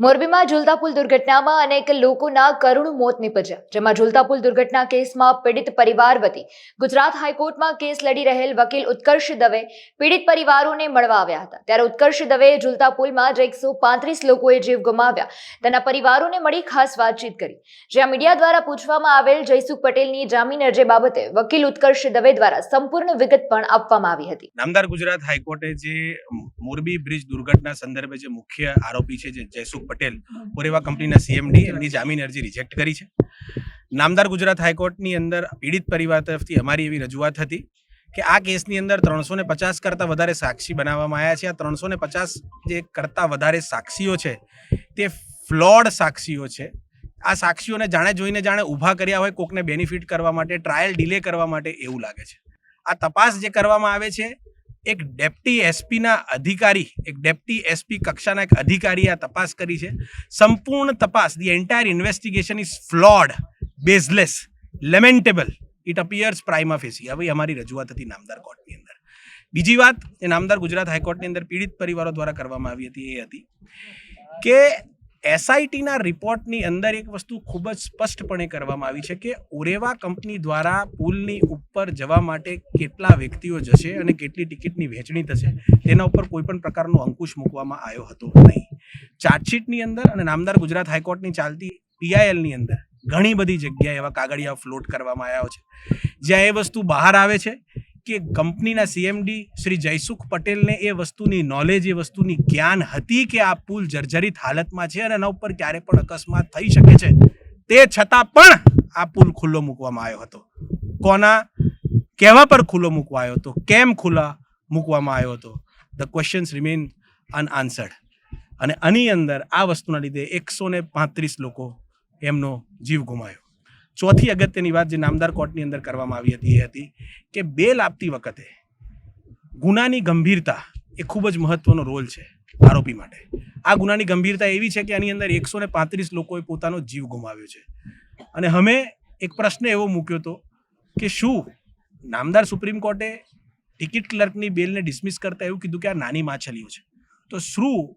મોરબીમાં ઝુલતા પુલ દુર્ઘટનામાં અનેક લોકોના કરુણ મોત નીપજ્યા. જેમાં ઝુલતા પુલ દુર્ઘટના કેસમાં પીડિત પરિવાર વતી ગુજરાત હાઈકોર્ટમાં કેસ લડી રહેલ વકીલ ઉત્કર્ષ દવે પીડિત પરિવારોને મળવા આવ્યા હતા. ત્યારે ઉત્કર્ષ દવેએ ઝુલતા પુલમાં જે એકસો પાંત્રીસ લોકોએ જીવ ગુમાવ્યા. તેના પરિવારોને મળી ખાસ વાતચીત કરી. જ્યાં મીડિયા દ્વારા પૂછવામાં આવેલ જયસુખ પટેલની જામીન અરજી બાબતે વકીલ ઉત્કર્ષ દવે દ્વારા સંપૂર્ણ વિગત પણ આપવામાં આવી હતી. નામદાર ગુજરાત હાઈકોર્ટે જે મોરબી બ્રિજ દુર્ઘટના સંદર્ભે જે મુખ્ય આરોપી છે જે જયસુખ પટેલ ઓરેવા કંપનીના સીએમડી એમની જામીન અરજી રિજેક્ટ કરી છે. નામદાર ગુજરાત હાઈકોર્ટની અંદર પીડિત પરિવાર તરફથી અમારી એવી રજૂઆત હતી કે આ કેસની અંદર ત્રણસો ને પચાસ કરતાં વધારે સાક્ષી બનાવવામાં આવ્યા છે. આ ત્રણસો ને પચાસ જે કરતાં વધારે સાક્ષીઓ છે તે ફ્લોડ સાક્ષીઓ છે. આ સાક્ષીઓને જાણે જોઈને જાણે ઊભા કર્યા હોય કોકને બેનિફિટ કરવા માટે ટ્રાયલ ડિલે કરવા માટે એવું લાગે છે. આ તપાસ જે કરવામાં આવે છે એક ડેપ્ટી એસપીના અધિકારી, એક ડેપ્ટી એસપી કક્ષાના એક અધિકારીએ આ તપાસ કરી છે. સંપૂર્ણ તપાસ the entire investigation is flawed baseless lamentable it appears prima facie હવે અમારી રજૂઆત હતી નામદાર કોર્ટની અંદર. બીજી વાત, એ નામદાર ગુજરાત હાઈકોર્ટની અંદર પીડિત પરિવારો દ્વારા કરવામાં આવી હતી, એ હતી કે એસઆઈટીના રિપોર્ટની અંદર એક વસ્તુ ખૂબ જ સ્પષ્ટપણે કરવામાં આવી છે કે ઓરેવા કંપની દ્વારા પુલની ઉપર જવા માટે કેટલા વ્યક્તિઓ જશે અને કેટલી ટિકિટની વહેંચણી થશે, તેના ઉપર કોઈ પણ પ્રકારનો અંકુશ મૂકવામાં આવ્યો હતો નહીં. ચાર્જશીટની અંદર અને નામદાર ગુજરાત હાઈકોર્ટની ચાલતી પીઆઈએલની અંદર ઘણી બધી જગ્યાએ એવા કાગળિયા ફ્લોટ કરવામાં આવ્યા છે. જ્યાં એ વસ્તુ બહાર આવે છે કે કંપનીના સીએમડી શ્રી જયસુખ પટેલને એ વસ્તુની નોલેજ એ વસ્તુની જ્ઞાન હતી કે આ પુલ જર્જરિત હાલતમાં છે અને એના ઉપર ક્યારે પણ અકસ્માત થઈ શકે છે? તે છતાં પણ આ પુલ ખુલ્લો મૂકવામાં આવ્યો હતો. કોના? કહેવા પર ખુલ્લો મૂકવાયો હતો? કેમ ખુલ્લા મૂકવામાં આવ્યો હતો? ધ ક્વેશ્ચન્સ રિમેન અનઆન્સર્ડ અને આની અંદર આ વસ્તુના લીધે એકસો ને પાંત્રીસ લોકો એમનો જીવ ગુમાવ્યો ચોથી અગત્યની વાત જે નામદાર કોર્ટની અંદર કરવામાં આવી હતી એ હતી કે બેલ આપતી વખતે ગુનાની ગંભીરતા એ ખૂબ જ મહત્વનો રોલ છે આરોપી માટે. આ ગુનાની ગંભીરતા એવી છે કે આની અંદર એકસો ને પાંત્રીસ લોકોએ પોતાનો જીવ ગુમાવ્યો છે. અને અમે એક પ્રશ્ન એવો મૂક્યો હતો કે શું નામદાર સુપ્રીમ કોર્ટે ટિકિટ ક્લર્કની બેલને ડિસમિસ કરતા એવું કીધું કે આ નાની માછલીઓ છે? તો શું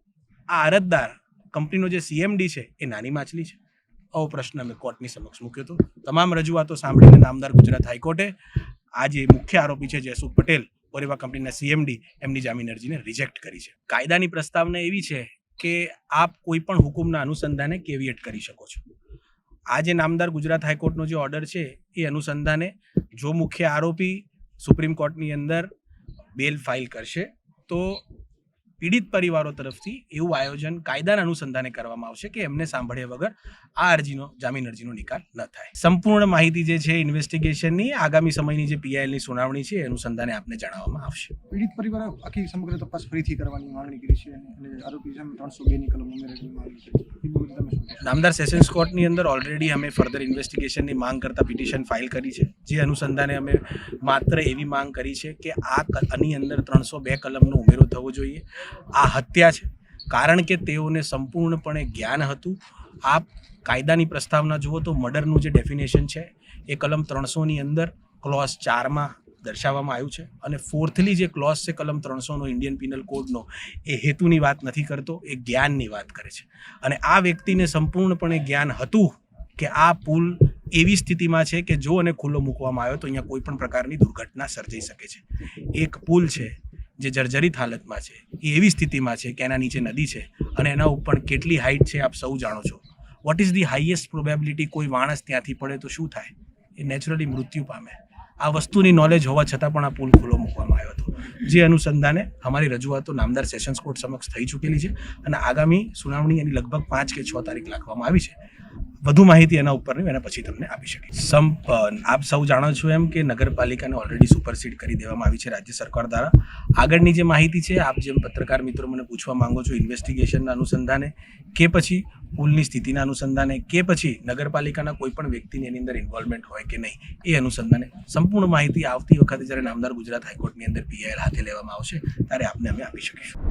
આ અરજદાર કંપનીનો જે સીએમડી છે એ નાની માછલી છે. આવો પ્રશ્ન અમે કોર્ટની સમક્ષ મૂક્યો હતો. તમામ રજૂઆતો સાંભળીને નામદાર ગુજરાત હાઈકોર્ટે આ જે મુખ્ય આરોપી છે જયસુખ પટેલ, ઓરેવા કંપનીના સીએમડી, એમની જામીન અરજીને રિજેક્ટ કરી છે. કાયદાની પ્રસ્તાવના એવી છે કે આપ કોઈ પણ હુકુમના અનુસંધાને કેવિએટ કરી શકો છો. આ જે નામદાર ગુજરાત હાઈકોર્ટનો જે ઓર્ડર છે, એ અનુસંધાને જો મુખ્ય આરોપી સુપ્રીમ કોર્ટની અંદર બેલ ફાઇલ કરશે, તો પીડિત પરિવારો તરફથી એવું આયોજન કાયદાના અનુસંધાને કરવામાં આવશે કે એમને સાંભળ્યા વગર આ અરજીનો જામીન અરજીનો નિકાલ ન થાય. સંપૂર્ણ માહિતી જે છે ઇન્વેસ્ટિગેશનની આગામી સમયની જે પીઆઈએલની સુનાવણી છે એ અનુસંધાને આપને જણાવવામાં આવશે. પીડિત પરિવારે આખી સમગ્ર તપાસ ફરીથી કરવાની માંગણી કરી છે અને આરોપી સામે ત્રણસો બે ની કલમ ઉમેરવાની માંગણી છે? નામદાર સેશન્સ કોર્ટની અંદર ઓલરેડી અમે ફર્ધર ઇન્વેસ્ટિગેશનની માંગ કરતા પિટિશન ફાઇલ કરી છે. જે અનુસંધાને અમે માત્ર એવી માંગ કરી છે કે આ આની અંદર ત્રણસો બે કલમનો ઉમેરો થવો જોઈએ. આ હત્યા છે. કારણ કે તેઓને સંપૂર્ણપણે જ્ઞાન હતું. આ કાયદાની પ્રસ્તાવના જુઓ તો મર્ડરનું જે ડેફિનેશન છે, એ કલમ ત્રણસોની અંદર ક્લોઝ ચારમાં દર્શાવવામાં આવ્યું છે. અને ફોર્થલી જે ક્લોઝ છે કલમ ત્રણસોનો ઇન્ડિયન પિનલ કોડનો એ હેતુની વાત નથી કરતો, એ જ્ઞાનની વાત કરે છે. અને આ વ્યક્તિને સંપૂર્ણપણે જ્ઞાન હતું કે આ પુલ એવી સ્થિતિમાં છે કે જો અને ખુલ્લો મૂકવામાં આવ્યો તો અહીંયા કોઈ પણ પ્રકારની દુર્ઘટના સર્જાઈ શકે છે. એક પુલ છે જે જર્જરિત હાલતમાં છે, એ એવી સ્થિતિમાં છે કે એના નીચે નદી છે અને એના ઉપર કેટલી હાઇટ છે આપ સૌ જાણો છો. What is the highest probability કોઈ માણસ ત્યાંથી પડે તો શું થાય? એ નેચરલી મૃત્યુ પામે. આ વસ્તુની નોલેજ હોવા છતાં પણ આ પુલ ખુલ્લો મૂકવામાં આવ્યો હતો. જે અનુસંધાને અમારી રજૂઆતો નામદાર સેશન્સ કોર્ટ સમક્ષ થઈ ચૂકેલી છે અને આગામી સુનાવણી એની લગભગ પાંચ કે છ તારીખ રાખવામાં આવી છે. વધુ માહિતી એના ઉપરની એના પછી તમને આપી શકીશ. સંપ આપ સૌ જાણો છો એમ કે નગરપાલિકાને ઓલરેડી સુપરસીડ કરી દેવામાં આવી છે રાજ્ય સરકાર દ્વારા. આગળની જે માહિતી છે, આપ જેમ પત્રકાર મિત્રો મને પૂછવા માંગો છો ઇન્વેસ્ટિગેશનના અનુસંધાને કે પછી પુલની સ્થિતિના અનુસંધાને કે પછી નગરપાલિકાના કોઈ પણ વ્યક્તિની એની અંદર ઇન્વોલ્વમેન્ટ હોય કે નહીં, એ અનુસંધાને સંપૂર્ણ માહિતી આવતી વખતે જ્યારે નામદાર ગુજરાત હાઈકોર્ટની અંદર પીઆઈએલ હાથે લેવામાં આવશે, ત્યારે આપને અમે આપી શકીશું.